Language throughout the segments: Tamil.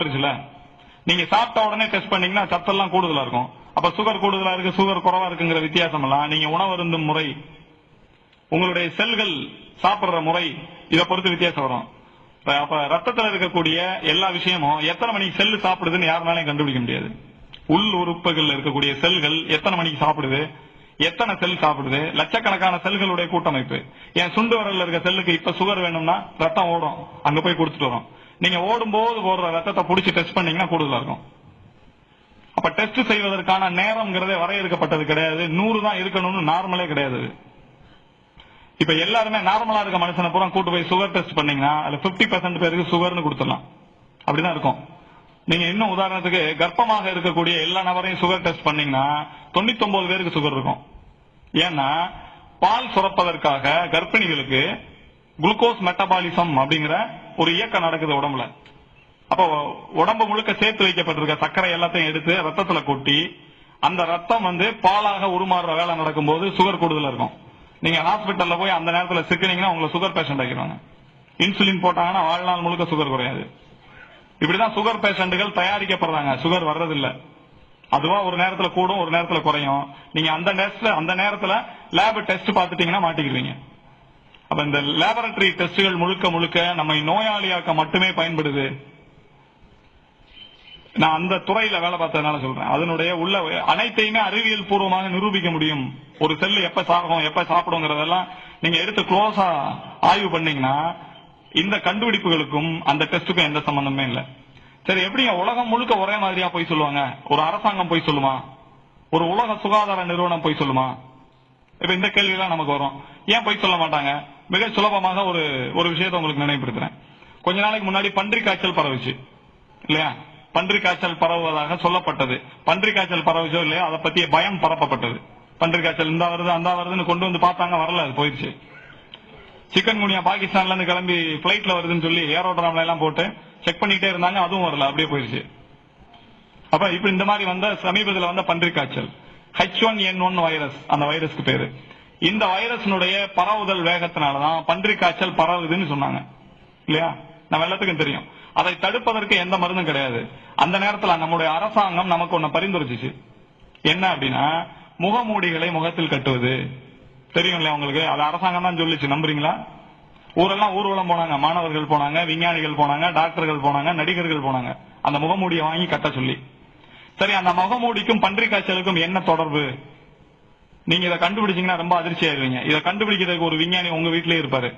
இருக்குல்ல நீங்க சாப்பிட்ட உடனே டெஸ்ட் பண்ணீங்கன்னா சத்தெல்லாம் கூடுதலா இருக்கும். அப்ப சுகர் கூடுதலா இருக்கு சுகர் குறவா இருக்குங்கிற வித்தியாசம் எல்லாம் நீங்க உணவருந்தும் முறை உங்களுடைய செல்கள் சாப்பிடுற முறை இத பொறுத்து வித்தியாசம் வரும். அப்ப ரத்தத்துல இருக்கக்கூடிய எல்லா விஷயமும் எத்தனை மணிக்கு செல் சாப்பிடுதுன்னு யாருனாலையும் கண்டுபிடிக்க முடியாது. உள் உறுப்புகள் இருக்கக்கூடிய செல்கள் எத்தனை மணிக்கு சாப்பிடுது? எத்தனை செல் சாப்பிடுது? லட்சக்கணக்கான செல்களுடைய கூட்டமைப்பு. என் சுண்டு வரல இருக்க செல்லுக்கு இப்ப சுகர் வேணும்னா ரத்தம் ஓடும். அங்க போய் கொடுத்துட்டு வரும். நீங்க ஓடும்போது போடுற ரத்தத்தை புடிச்சு டெஸ்ட் பண்ணீங்கன்னா கூடுதலா இருக்கும். அப்ப டெஸ்ட் செய்வதற்கான நேரம்ங்கிறதே வரையறுக்கப்பட்டது கிடையாது. நூறு தான் இருக்கணும்னு நார்மலே கிடையாது இப்ப எல்லாருமே நார்மலா இருக்க மனுஷனை பூரா கூட்டு போய் சுகர் டெஸ்ட் பண்ணீங்கன்னா அதுல 50% பர்சன்ட் பேருக்கு சுகர்னு கொடுத்துடலாம். அப்படிதான் இருக்கும். நீங்க இன்னும் உதாரணத்துக்கு கர்ப்பமாக இருக்கக்கூடிய எல்லா நபரையும் சுகர் டெஸ்ட் பண்ணீங்கன்னா 99 பேருக்கு சுகர் இருக்கும். ஏன்னா பால் சுரப்பதற்காக கர்ப்பிணிகளுக்கு குளுக்கோஸ் மெட்டபாலிசம் அப்படிங்கிற ஒரு இயக்கம் நடக்குது உடம்புல. அப்போ உடம்பு முழுக்க சேர்த்து வைக்கப்பட்டிருக்க சர்க்கரை எல்லாத்தையும் எடுத்து ரத்தத்துல கொட்டி அந்த ரத்தம் வந்து பாலாக உருமாறுற வேலை நடக்கும்போது சுகர் கூடுதல இருக்கும். நீங்க ஹாஸ்பிட்டல்ல போய் அந்த நேரத்துல சிக்கினீங்கன்னா உங்களை சுகர் பேஷண்ட் ஆக்கிடுவாங்க. இன்சுலின் போட்டாங்கன்னா வாழ்நாள் முழுக்க சுகர் குறையாது. இப்படிதான் சுகர் பேஷண்ட்டுகள் தயாரிக்கப்படுறாங்க. சுகர் வர்றதில்ல. அதுவா ஒரு நேரத்துல கூடும் ஒரு நேரத்துல குறையும். நீங்க அந்த நேரத்துல அந்த நேரத்துல லேப் டெஸ்ட் பார்த்துட்டீங்கன்னா மாட்டிக்கிடுவீங்க. அப்ப இந்த லேபரட்டரி டெஸ்டுகள் முழுக்க முழுக்க நம்மை நோயாளியாக்க மட்டுமே பயன்படுது. நான் அந்த துறையில வேலை பார்த்ததுனால சொல்றேன். அதனுடைய உள்ள அனைத்தையுமே அறிவியல் பூர்வமாக நிரூபிக்க முடியும். ஒரு செல்லு எப்ப சாகும் எப்ப சாப்பிடுங்கிறதெல்லாம் நீங்க எடுத்து க்ளோஸா ஆய்வு பண்ணீங்கன்னா இந்த கண்டுபிடிப்புகளுக்கும் அந்த டெஸ்டுக்கும் எந்த சம்பந்தமே இல்ல. சரி எப்படிங்க? உலகம் முழுக்க ஒரே மாதிரியா போய் சொல்லுவாங்க. ஒரு அரசாங்கம் போய் சொல்லுமா? ஒரு உலக சுகாதார நிறுவனம் போய் சொல்லுமா? இப்ப இந்த கேள்வி எல்லாம் நமக்கு வரும். ஏன் போய் சொல்ல மாட்டாங்க? மிக சுலபமாக ஒரு ஒரு விஷயத்தை உங்களுக்கு நினைவுபடுத்துறேன். கொஞ்ச நாளைக்கு முன்னாடி பன்றி காய்ச்சல் பரவுச்சு இல்லையா? பன்றி காய்ச்சல் பரவுவதாக சொல்லப்பட்டது. பன்றி காய்ச்சல் பரவுச்சோ இல்லையா அதை பத்திய பயம் பரப்பப்பட்டது. பன்றி காய்ச்சல் இந்த வருது அந்த வருதுன்னு கொண்டு வந்து பார்த்தாங்க வரல அது போயிருச்சு சிக்கன் குனியா பாகிஸ்தான்ல இருந்து கிளம்பி பிளைட்ல வருதுன்னு சொல்லி ஏரோட்ராம்ல எல்லாம் போட்டு செக் பண்ணிட்டே இருந்தாங்க அதுவும் வரல அப்படியே போயிருச்சு அப்ப இப்ப இந்த மாதிரி வந்த சமீபத்துல வந்த பன்றி காய்ச்சல். H one N one virus அந்த வைரஸ்க்கு பேரு. இந்த வைரஸ்னுடைய பரவுதல் வேகத்தினாலதான் பன்றி காய்ச்சல் பரவுதுன்னு சொன்னாங்க. இல்லையா? நம்ம எல்லாத்துக்கும் தெரியும். அதை தடுப்பதற்கு எந்த மருந்தும் கிடையாது. அந்த நேரத்துல நம்முடைய அரசாங்கம் நமக்கு ஒண்ணு பரிந்துரைச்சிச்சு. என்ன அப்படின்னா முகமூடிகளை முகத்தில் கட்டுவது. தெரியும் இல்லையா உங்களுக்கு? அது அரசாங்கம் தான் சொல்லிச்சு. நம்புறீங்களா? ஊரெல்லாம் ஊர்வலம் போனாங்க. மாணவர்கள் போனாங்க விஞ்ஞானிகள் போனாங்க டாக்டர்கள் போனாங்க நடிகர்கள் போனாங்க. அந்த முகமூடியை வாங்கி கட்ட சொல்லி. சரி அந்த முகமூடிக்கும் பன்றி காய்ச்சலுக்கும் என்ன தொடர்பு? நீங்க இதை கண்டுபிடிச்சீங்கன்னா ரொம்ப அதிர்ச்சி ஆயிருவீங்க இதை கண்டுபிடிக்கிறதுக்கு ஒரு விஞ்ஞானி உங்க வீட்டிலேயே இருப்பாரு.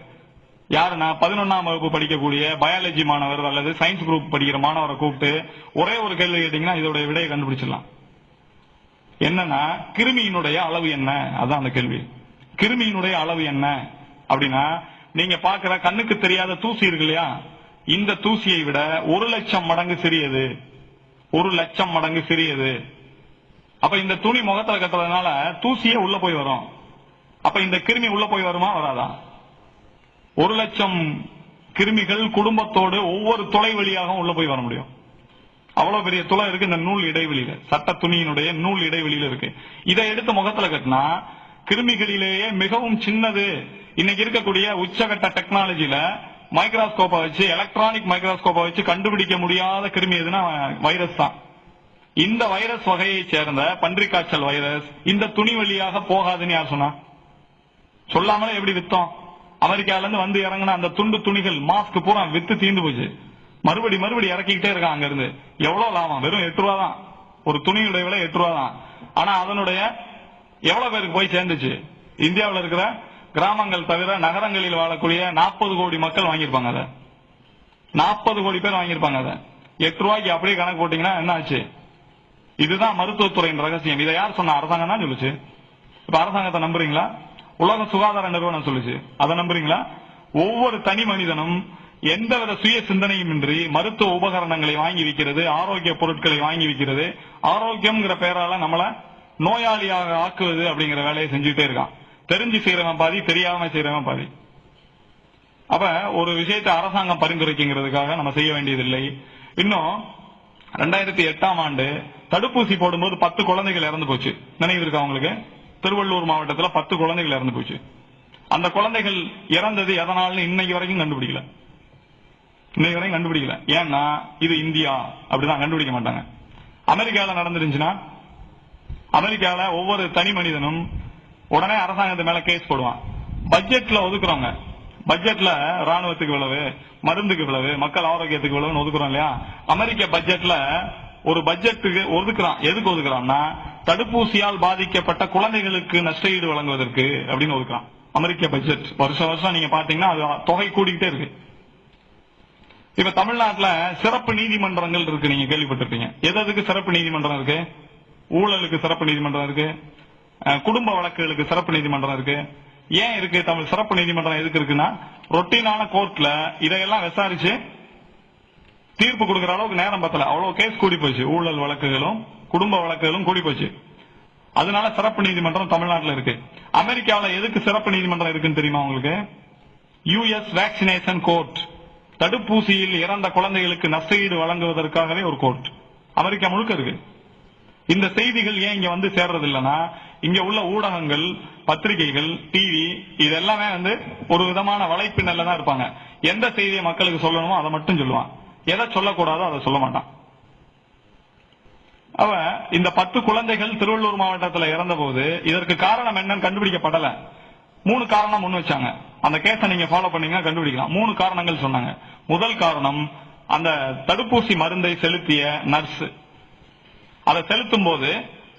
யாருன்னா பதினொன்னாம் வகுப்பு படிக்கக்கூடிய பயாலஜி மாணவர் அல்லது சயின்ஸ் குரூப் படிக்கிற மாணவரை கூப்பிட்டு ஒரே ஒரு கேள்வி கேட்டீங்கன்னா இதோட விடையை கண்டுபிடிச்சிடலாம். என்னன்னா கிருமியினுடைய அளவு என்ன? அதான் அந்த கேள்வி. கிருமியினுடைய அளவு என்ன? அப்படின்னா நீங்க பாக்குற கண்ணுக்கு தெரியாத தூசி இருக்கு இல்லையா? இந்த தூசியை விட ஒரு லட்சம் மடங்கு சிறியது. ஒரு லட்சம் மடங்கு சிறியது. அப்ப இந்த துணி முகத்துல கட்டுறதுனால தூசியே உள்ள போய் வரும். அப்ப இந்த கிருமி உள்ள போய் வருமா வராதா? ஒரு லட்சம் கிருமிகள் குடும்பத்தோடு ஒவ்வொரு துளை வழியாக உள்ள போய் வர முடியும். அவ்வளவு பெரிய துளை இருக்கு இந்த நூல் இடைவெளியில. சட்ட துணியினுடைய நூல் இடைவெளியில இருக்கு. இதை எடுத்து முகத்துல கட்டினா கிருமிகளிலேயே மிகவும் சின்னது. இன்னைக்கு இருக்கக்கூடிய உச்சகட்ட டெக்னாலஜியில மைக்ரோஸ்கோப்பை வச்சு எலக்ட்ரானிக் மைக்ரோஸ்கோப்பை வச்சு கண்டுபிடிக்க முடியாத கிருமி எதுனா வைரஸ் தான். இந்த வைரஸ் வகையை சேர்ந்த பன்றி காய்ச்சல் வைரஸ் இந்த துணி வழியாக போகாதுன்னு யார் சொன்னா? சொல்லாமலே எப்படி வித்தோம்? அமெரிக்கால இருந்து வந்து இறங்கின அந்த துண்டு துணிகள் மாஸ்க் பூரா வித்து தீந்து போச்சு. மறுபடி மறுபடி இறக்கிக்கிட்டே இருக்கான் அங்க இருந்து எவ்வளவு லாபம்? வெறும் எட்டு ரூபா தான். ஒரு துணியுடைய விலை எட்டு ரூபா தான். ஆனா அதனுடைய எவ்வளவு பேருக்கு போய் சேர்ந்துச்சு? இந்தியாவில் இருக்கிற கிராமங்கள் தவிர நகரங்களில் வாழக்கூடிய நாற்பது கோடி மக்கள் வாங்கியிருப்பாங்க அதை. நாற்பது கோடி பேர் வாங்கியிருப்பாங்க அதை. எட்டு ரூபாய்க்கு அப்படியே கணக்கு போட்டீங்கன்னா என்ன ஆச்சு? இதுதான் மருத்துவத்துறையின் ரகசியம். இதை யார் சொன்ன? அரசாங்கம் தான் சொல்லுச்சு. இப்ப அரசாங்கத்தை நம்புறீங்களா? உலக சுகாதார நிறுவனம் சொல்லுச்சு. அதை நம்புறீங்களா? ஒவ்வொரு தனி மனிதனும் எந்தவித சுய சிந்தனையும் இன்றி மருத்துவ உபகரணங்களை வாங்கி வைக்கிறது ஆரோக்கிய பொருட்களை வாங்கி விற்கிறது. ஆரோக்கியம்ங்கிற பெயரால நம்மள நோயாளியாக ஆக்குவது அப்படிங்கிற வேலையை செஞ்சுட்டே இருக்கான். தெரிஞ்சு செய்யறவன் பாதி தெரியாம செய்யறவன் பாதி. அப்ப ஒரு விஷயத்தை அரசாங்கம் பரிந்துரைக்குங்கிறதுக்காக நம்ம செய்ய வேண்டியதில்லை. இன்னும் ரெண்டாயிரத்தி எட்டாம் ஆண்டு தடுப்பூசி போடும்போது பத்து குழந்தைகள் இறந்து போச்சு. நினைவு இருக்கா அவங்களுக்கு திருவள்ளூர் மாவட்டத்துல பத்து குழந்தைகள் இறந்து போச்சு. அந்த குழந்தைகள் இறந்தது எதனால்னு இன்னைக்கு வரைக்கும் கண்டுபிடிக்கல. இன்னைக்கு வரையும் கண்டுபிடிக்கல. ஏன்னா இது இந்தியா. அப்படிதான் கண்டுபிடிக்க மாட்டாங்க. அமெரிக்கால நடந்துருந்துச்சுன்னா அமெரிக்கால ஒவ்வொரு தனி மனிதனும் உடனே அரசாங்கத்து மேல கேஸ் போடுவான். பட்ஜெட்ல ஒதுக்குறவங்க. பட்ஜெட்ல ராணுவத்துக்கு இவ்வளவு மருந்துக்கு இவ்வளவு மக்கள் ஆரோக்கியத்துக்கு இவ்வளவுன்னு ஒதுக்குறோம் இல்லையா? அமெரிக்க பட்ஜெட்ல ஒரு பட்ஜெட்டுக்கு ஒதுக்குறான். எதுக்கு ஒதுக்குறான்னா தடுப்பூசியால் பாதிக்கப்பட்ட குழந்தைகளுக்கு நஷ்டஈடு வழங்குவதற்கு அப்படின்னு ஒதுக்குறான். அமெரிக்க பட்ஜெட். வருஷம் வருஷம் நீங்க பாத்தீங்கன்னா அது தொகை கூடிக்கிட்டே இருக்கு. இப்ப தமிழ்நாட்டுல சிறப்பு நீதிமன்றங்கள் இருக்கு நீங்க கேள்விப்பட்டிருப்பீங்க. எது எதுக்கு சிறப்பு நீதிமன்றம் இருக்கு? ஊழலுக்கு சிறப்பு நீதிமன்றம் இருக்கு. அஹ், குடும்ப வழக்குகளுக்கு சிறப்பு நீதிமன்றம் இருக்கு. ஏன் இருக்கு? தமிழ் சிறப்பு நீதிமன்றம் எதுக்கு இருக்குன்னா ரொட்டீனான கோர்ட்ல இதையெல்லாம் விசாரிச்சு தீர்ப்பு கொடுக்கற அளவுக்கு நேரம் பத்தல. அவ்வளவு கேஸ் கூடி போச்சு. ஊழல் வழக்குகளும் குடும்ப வழக்குகளும் கூடி போச்சு. அதனால சிறப்பு நீதிமன்றம் தமிழ்நாட்டுல இருக்கு. அமெரிக்காவில் எதுக்கு சிறப்பு நீதிமன்றம் இருக்குன்னு தெரியுமா உங்களுக்கு? யுஎஸ் வேக்சினேஷன் கோர்ட் தடுப்பூசியில் இறந்த குழந்தைகளுக்கு நஷ்டஈடு வழங்குவதற்காகவே ஒரு கோர்ட் அமெரிக்கா முழுக்க இருக்கு. இந்த செய்திகள் ஏன் இங்க வந்து சேர்றது இல்லைன்னா இங்க உள்ள ஊடகங்கள் பத்திரிகைகள் டிவி இது எல்லாமே வந்து ஒரு விதமான வலைப்பின்னல்ல தான் இருப்பாங்க. எந்த செய்தியை மக்களுக்கு சொல்லணுமோ அதை மட்டும் சொல்லுவான். எதை சொல்லக்கூடாதோ அதை சொல்ல மாட்டான். அவ இந்த பத்து குழந்தைகள் திருவள்ளூர் மாவட்டத்தில் இறந்த போது இதற்கு காரணம் என்னன்னு கண்டுபிடிக்கப்படல. மூணு காரணம் முன் வச்சாங்க. அந்த கேஸ நீங்க ஃபாலோ பண்ணீங்கன்னா கண்டுபிடிக்கலாம். மூணு காரணங்கள் சொன்னாங்க. முதல் காரணம் அந்த தடுப்பூசி மருந்தை செலுத்திய நர்ஸ் அதை செலுத்தும் போது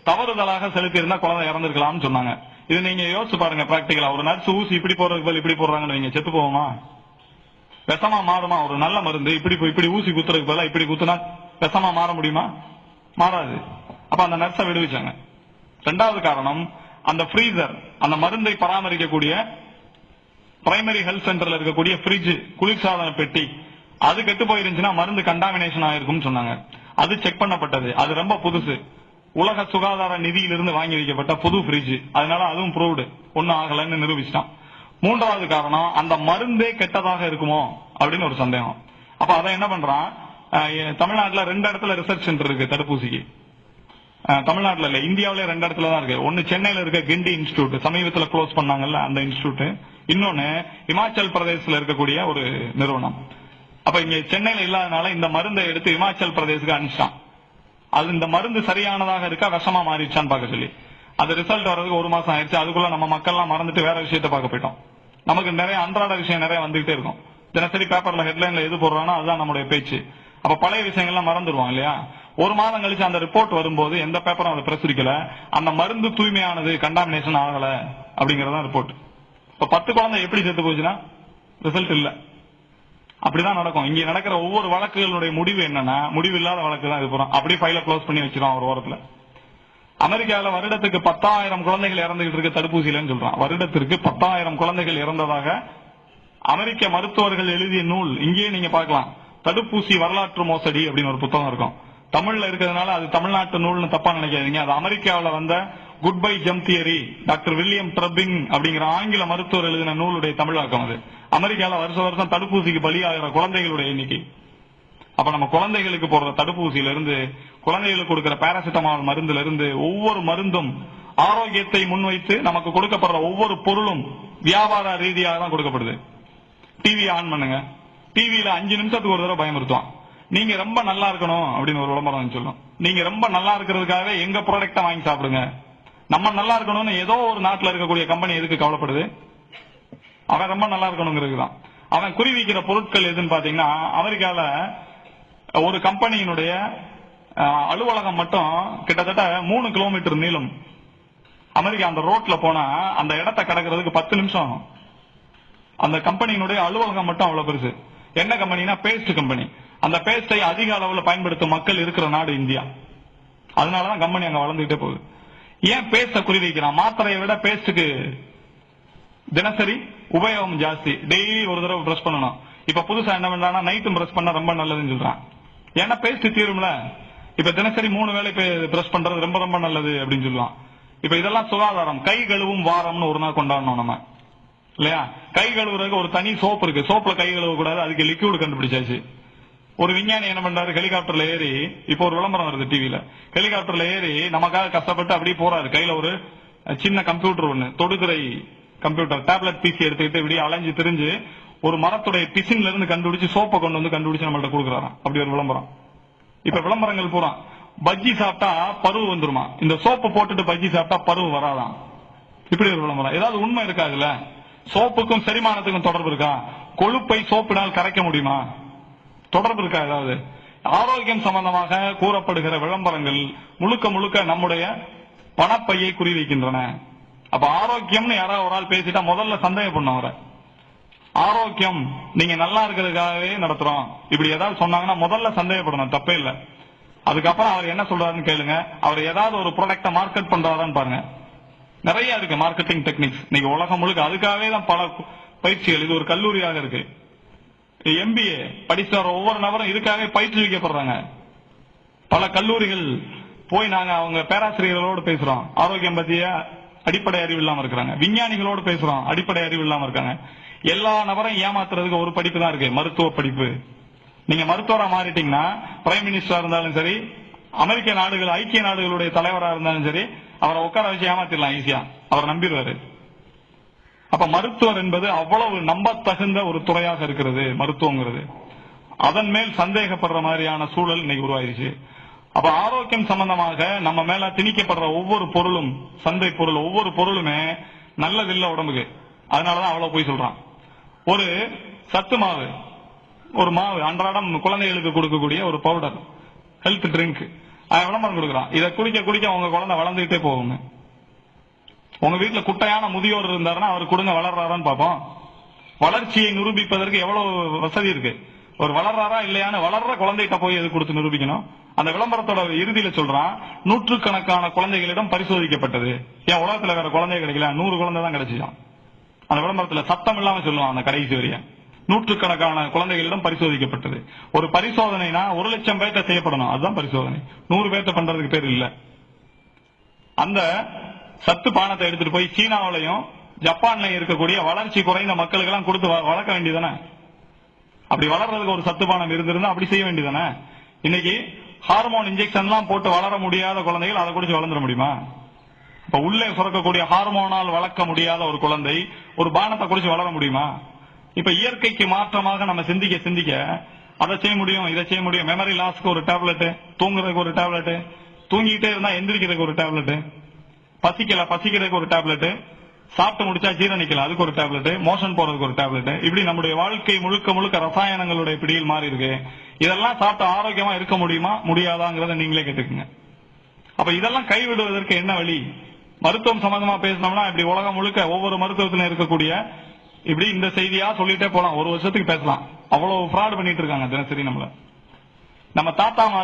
தவறுதலாக செலுத்தியிருந்தா குழந்தை இறந்துருக்கலாம்னு சொன்னாங்க. இது நீங்க யோசிச்சு பாருங்க பிராக்டிகலா ஒரு நர்ஸ் ஊசி இப்படி போறதுக்கு பதில் இப்படி போடுறாங்கன்னு நீங்க செத்து போவோமா? விஷமா மாறுமா? ஒரு நல்ல மருந்து இப்படி இப்படி ஊசி குத்துறதுக்கு பதிலாக இப்படி குத்துனா விஷமா மாற முடியுமா? மாறாது. அப்ப அந்த நர்ஸை விடுவிச்சாங்க. ரெண்டாவது காரணம் அந்த ஃப்ரீசர் அந்த மருந்தை பராமரிக்கக்கூடிய பிரைமரி ஹெல்த் சென்டர்ல இருக்கக்கூடிய ஃப்ரிட்ஜ் குளிர்சாதன பெட்டி அது கெட்டு போயிருந்துச்சுன்னா மருந்து கண்டாமினேஷன் ஆயிருக்கும்னு சொன்னாங்க. அது செக் பண்ணப்பட்டது. அது ரொம்ப புதுசு. உலக சுகாதார நிதியிலிருந்து வாங்கி வைக்கப்பட்ட புது பிரிட்ஜ் அதனால அதுவும் ப்ரூவ்டு ஒன்னும் ஆகலைன்னு நிரூபிச்சிட்டான். மூன்றாவது காரணம் அந்த மருந்தே கெட்டதாக இருக்குமோ? அப்படின்னு ஒரு சந்தேகம். அப்ப அதை என்ன பண்றான்? தமிழ்நாட்டுல ரெண்டு இடத்துல ரிசர்ச் சென்டர் இருக்கு தடுப்பூசிக்கு. தமிழ்நாட்டில் தமிழ்நாட்டுல இல்ல இந்தியாவிலே ரெண்டு இடத்துல தான் இருக்கு. ஒன்னு சென்னையில இருக்க கிண்டி இன்ஸ்டியூட் சமீபத்துல க்ளோஸ் பண்ணாங்கல்ல அந்த இன்ஸ்டியூட் இன்னொன்னு இமாச்சல் பிரதேசத்துல இருக்கக்கூடிய ஒரு நிறுவனம். அப்ப இங்க சென்னையில இல்லாதனால இந்த மருந்தை எடுத்து இமாச்சல் பிரதேசுக்கு அனுப்பிச்சிட்டான். அது இந்த மருந்து சரியானதாக இருக்கா? விஷமா மாறிடுச்சான்னு பார்க்க சொல்லி. அது ரிசல்ட் வர்றதுக்கு ஒரு மாசம் ஆயிடுச்சு. அதுக்குள்ள நம்ம மக்கள்லாம் மறந்துட்டு வேற விஷயத்த பார்க்க போயிட்டோம். நமக்கு நிறைய அன்றாட விஷயம் நிறைய வந்துகிட்டே இருக்கும். தினசரி பேப்பர்ல ஹெட்லைன்ல எது போடுறோம்னா அதுதான் நம்மளுடைய பேச்சு. அப்ப பழைய விஷயங்கள்லாம் மறந்துடுவோம் இல்லையா? ஒரு மாதம் கழிச்சு அந்த ரிப்போர்ட் வரும்போது எந்த பேப்பரும் அதை பிரசுரிக்கல. அந்த மருந்து தூய்மையானது கண்டாமினேஷன் ஆகல அப்படிங்கறதான் ரிப்போர்ட் இப்ப பத்து குழந்தை எப்படி செத்து போச்சுன்னா? ரிசல்ட் இல்லை. அப்படிதான் நடக்கும். இங்க நடக்கிற ஒவ்வொரு வழக்குகளுடைய முடிவு என்னன்னா முடிவு இல்லாத வழக்கு தான் இது போறோம். அப்படியே ஃபைல க்ளோஸ் பண்ணி வச்சிரும் ஒரு ஓரத்துல. அமெரிக்காவில் வருடத்துக்கு பத்தாயிரம் குழந்தைகள் இறந்துகிட்டு இருக்கு தடுப்பூசியிலன்னு சொல்றான். வருடத்திற்கு பத்தாயிரம் குழந்தைகள் இறந்ததாக அமெரிக்க மருத்துவர்கள் எழுதிய நூல். இங்கேயே நீங்க பார்க்கலாம். தடுப்பூசி வரலாற்று மோசடி அப்படின்னு ஒரு புத்தகம் இருக்கும். தமிழ்ல இருக்கிறதுனால அது தமிழ்நாட்டு நூல்னு தப்பா நினைக்காதீங்க. அது அமெரிக்காவுல வந்த குட் பை ஜம் தியரி டாக்டர் வில்லியம் ட்ரபிங் அப்படிங்கிற ஆங்கில மருத்துவர் எழுதின நூலுடைய தமிழாக்கம் அது. அமெரிக்கால வருஷ வருஷம் தடுப்பூசிக்கு பலியாகிற குழந்தைகளுடைய எண்ணிக்கை. அப்ப நம்ம குழந்தைகளுக்கு போடுற தடுப்பூசியில இருந்து குழந்தைகளுக்கு கொடுக்கிற பாராசிட்டமால் மருந்துல இருந்து ஒவ்வொரு மருந்தும் ஆரோக்கியத்தை முன்வைத்து நமக்கு கொடுக்கப்படுற ஒவ்வொரு பொருளும் வியாபார ரீதியாக தான் கொடுக்கப்படுது. டிவி ஆன் பண்ணுங்க. டிவியில அஞ்சு நிமிஷத்துக்கு ஒரு தடவை பயமுறுத்துவான். நீங்க ரொம்ப நல்லா இருக்கணும் அப்படின்னு ஒரு விளம்பரம் சொல்லும். நீங்க ரொம்ப நல்லா இருக்கிறதுக்காகவே எங்க ப்ராடக்ட வாங்கி சாப்பிடுங்க. நம்ம நல்லா இருக்கணும்னு ஏதோ ஒரு நாட்டுல இருக்கக்கூடிய கம்பெனி எதுக்கு கவலைப்படுது? அவன் ரொம்ப நல்லா இருக்கணுங்கிறது தான் அவன் குறி வைக்கிற பொருட்கள் எதுன்னு பாத்தீங்கன்னா அமெரிக்கால ஒரு கம்பெனியினுடைய அலுவலகம் மட்டும் கிட்டத்தட்ட மூணு கிலோமீட்டர் நீளம். அமெரிக்கா அந்த ரோட்ல போனா அந்த இடத்தை கடக்கிறதுக்கு பத்து நிமிஷம் அந்த கம்பெனியினுடைய அலுவலகம் மட்டும் அவ்வளவு பெருசு. என்ன கம்பெனினா பேஸ்ட் கம்பெனி அந்த பேஸ்டை அதிக அளவில் பயன்படுத்தும் மக்கள் இருக்கிற நாடு இந்தியா. அதனாலதான் கம்பெனி அங்க வளர்ந்துகிட்டே போகுது. ஏன் பேஸ்ட குறி வைக்கிறான் மாத்திரையை விட பேஸ்டுக்கு தினசரி உபயோகம் ஜாஸ்தி. டெய்லி ஒரு தடவை பிரஷ் பண்ணணும். இப்ப புதுசா என்ன பண்றான்னா நைட்டும் பிரஷ் பண்ண ரொம்ப நல்லதுன்னு சொல்றான். ஏன்னா பேஸ்ட் தீரும்ல. இப்ப தினசரி மூணு வேளை பிரஷ் பண்றது ரொம்ப ரொம்ப நல்லது அப்படின்னு சொல்லுவான். இப்ப இதெல்லாம் சுகாதாரம். கை கழுவும் வாரம்னு ஒரு நாள் கொண்டாடணும் நம்ம. இல்லையா? கை கழுவுறதுக்கு ஒரு தனி சோப்பு இருக்கு. சோப்புல கை கழுவ கூடாது அதுக்கு லிக்யூடு கண்டுபிடிச்சாச்சு. ஒரு விஞ்ஞானி என்ன பண்றாரு? ஹெலிகாப்டர்ல ஏறி இப்போ ஒரு விளம்பரம் வருது டிவில ஹெலிகாப்டர்ல ஏறி நமக்காக கஷ்டப்பட்டு அப்படியே போறாரு. கையில ஒரு சின்ன கம்ப்யூட்டர் ஒண்ணு. தொடுதிரை கம்ப்யூட்டர் டேப்லெட் பிசி எடுத்துக்கிட்டு இப்படி அலைஞ்சு திரிஞ்சு ஒரு மரத்துடைய பிசின்ல இருந்து கண்டுபிடிச்சு சோப்பை கொண்டு வந்து கண்டுபிடிச்சு நம்மள்ட்ட கொடுக்குறாராம். அப்படி ஒரு விளம்பரம். இப்ப விளம்பரங்கள் பூரா. பஜ்ஜி சாப்பிட்டா பருவு வந்துருமா? இந்த சோப்பை போட்டுட்டு பஜ்ஜி சாப்பிட்டா பருவு வராதாம். இப்படி ஒரு விளம்பரம். ஏதாவது உண்மை இருக்காதுல்ல சோப்புக்கும் செரிமானத்துக்கும் தொடர்பு இருக்கா? கொழுப்பை சோப்பினால் கரைக்க முடியுமா? தொடர்பு இருக்கா ஏதாவது? ஆரோக்கியம் சம்பந்தமாக கூறப்படுகிற விளம்பரங்கள் முழுக்க முழுக்க நம்முடைய பணப்பையை குறிவைக்கின்றன. அப்ப ஆரோக்கியம்னு யாராவது ஒரு ஆள் பேசிட்டா முதல்ல சந்தேகப்படணும் அவரை. ஆரோக்கியம் நீங்க நல்லா இருக்கிறதுக்காகவே நடத்துறோம். இப்படி ஏதாவது சொன்னாங்கன்னா முதல்ல சந்தேகப்படணும் தப்பே இல்ல. அதுக்கப்புறம் அவர் என்ன சொல்றாருன்னு கேளுங்க. அவர் ஏதாவது ஒரு ப்ராடக்ட மார்க்கெட் பண்றாரான்னு பாருங்க. நிறைய இருக்கு மார்க்கெட்டிங் டெக்னிக்ஸ் இன்னைக்கு உலகம் முழுக்க அதுக்காகவே தான் பல பயிற்சிகள் இது ஒரு கல்லூரியாக இருக்கு. எம்பிஏ படிச்ச ஒவ்வொரு நபரும் இதுக்காகவே பயிற்றுவிக்கப்படுறாங்க பல கல்லூரிகள் போய் நாங்க அவங்க பேராசிரியர்களோடு பேசுறோம். ஆரோக்கியம் பத்திய அடிப்படை அறிவு இல்லாம இருக்கிறாங்க. விஞ்ஞானிகளோடு பேசுறோம். அடிப்படை அறிவு இல்லாம இருக்காங்க. எல்லா நபரையும் ஏமாத்துறதுக்கு ஒரு படிப்பு தான் இருக்கு. மருத்துவ படிப்பு. நீங்க மருத்துவரா மாறிட்டீங்கன்னா பிரைம் மினிஸ்டரா இருந்தாலும் சரி அமெரிக்க நாடுகள் ஐக்கிய நாடுகளுடைய தலைவரா இருந்தாலும் சரி அவரை உட்கார வச்சு ஏமாத்திடலாம் ஈஸியா அவர் நம்பிடுவாரு. அப்ப மருத்துவர் என்பது அவ்வளவு நம்பத்தகுந்த ஒரு துறையாக இருக்கிறது மருத்துவங்கிறது. அதன் மேல் சந்தேகப்படுற மாதிரியான சூழல் இன்னைக்கு உருவாயிருச்சு. அப்ப ஆரோக்கியம் சம்பந்தமாக நம்ம மேல திணிக்கப்படுற ஒவ்வொரு பொருளும் சந்தை பொருள் ஒவ்வொரு பொருளுமே நல்லதில்ல உடம்புக்கு. அதனாலதான் அவ்வளவு போய் சொல்றான். ஒரு சத்து மாவு ஒரு மாவு அன்றாடம் குழந்தைகளுக்கு கொடுக்கக்கூடிய ஒரு பவுடர் ஹெல்த் ட்ரிங்க் விளம்பரம் கொடுக்குறான். இதை குடிக்க குடிக்க உங்க குழந்தை வளர்ந்துகிட்டே போகுங்க உங்க வீட்டுல குட்டையான முதியோர் இருந்தாருன்னா அவர் கொடுங்க வளர்றாரான்னு பார்ப்போம். வளர்ச்சியை நிரூபிப்பதற்கு எவ்வளவு வசதி இருக்கு? ஒரு வளர்றாரா இல்லையான்னு வளர்ற குழந்தைகிட்ட போய் எது கொடுத்து நிரூபிக்கணும்? அந்த விளம்பரத்தோட இறுதியில சொல்றான் நூற்றுக்கணக்கான குழந்தைகளிடம் பரிசோதிக்கப்பட்டது. ஏன் உலகத்துல வேற குழந்தை கிடைக்கல நூறு குழந்தை தான் கிடைச்சிச்சான் அந்த விளம்பரத்துல சத்தம் இல்லாம சொல்லுவான் அந்த கடைசி வரிய. நூற்றுக்கணக்கான குழந்தைகளிடம் பரிசோதிக்கப்பட்டது. ஒரு பரிசோதனைனா ஒரு லட்சம் பேர்ட்ட செய்யப்படணும். அதுதான் பரிசோதனை. நூறு பேர்ட்ட பண்றதுக்கு பேர் இல்ல. அந்த சத்து பானத்தை எடுத்துட்டு போய் சீனாவிலையும் ஜப்பான்லயும் இருக்கக்கூடிய வளர்ச்சி குறைந்த மக்களுக்கு எல்லாம் கொடுத்து வ- வளர்க்க வேண்டியதானே அப்படி வளர்றதுக்கு ஒரு சத்து பானம் இருந்திருந்தா அப்படி செய்ய வேண்டியதானே இன்னைக்கு ஹார்மோன் இன்ஜெக்ஷன் எல்லாம் போட்டு வளர முடியாத குழந்தைகள் அதை குடிச்சு வளர்ந்துட முடியுமா? இப்ப உள்ளே சுரக்கக்கூடிய ஹார்மோனால் வளர்க்க முடியாத ஒரு குழந்தை ஒரு பானத்தை குடிச்சு வளர முடியுமா? இப்ப இயற்கைக்கு மாற்றமாக நம்ம சிந்திக்க சிந்திக்க அதை செய்ய முடியும் இதை செய்ய முடியும். மெமரி லாஸ்க்கு ஒரு டேப்லெட் தூங்குறதுக்கு ஒரு டேப்லெட் தூங்கிட்டே இருந்தா எந்திரிக்கிறதுக்கு ஒரு டேப்லெட் பசிக்கல பசிக்கிறதுக்கு ஒரு டேப்லெட் சாப்பிட்டு முடிச்சா ஜீரணிக்கல அதுக்கு ஒரு டேப்லெட் மோஷன் போறதுக்கு ஒரு டேப்லெட் இப்படி நம்முடைய வாழ்க்கை முழுக்க முழுக்க ரசாயனங்களுடைய பிடியில் மாறி இருக்கு. இதெல்லாம் சாப்பிட்டு ஆரோக்கியமா இருக்க முடியுமா? முடியாதாங்கிறத நீங்களே கேட்டுக்கோங்க. அப்ப இதெல்லாம் கைவிடுவதற்கு என்ன வழி? மருத்துவம் சம்பந்தமா பேசினோம்னா இப்படி உலகம் முழுக்க ஒவ்வொரு மருத்துவத்திலும் இருக்கக்கூடிய இப்படி இந்த செய்தியா சொல்லிட்டே போலாம். ஒரு வருஷத்துக்கு பேசலாம். அவ்வளவு ஃப்ராட் பண்ணிட்டு இருக்காங்க தினசரி நம்மள. நம்ம தாத்தா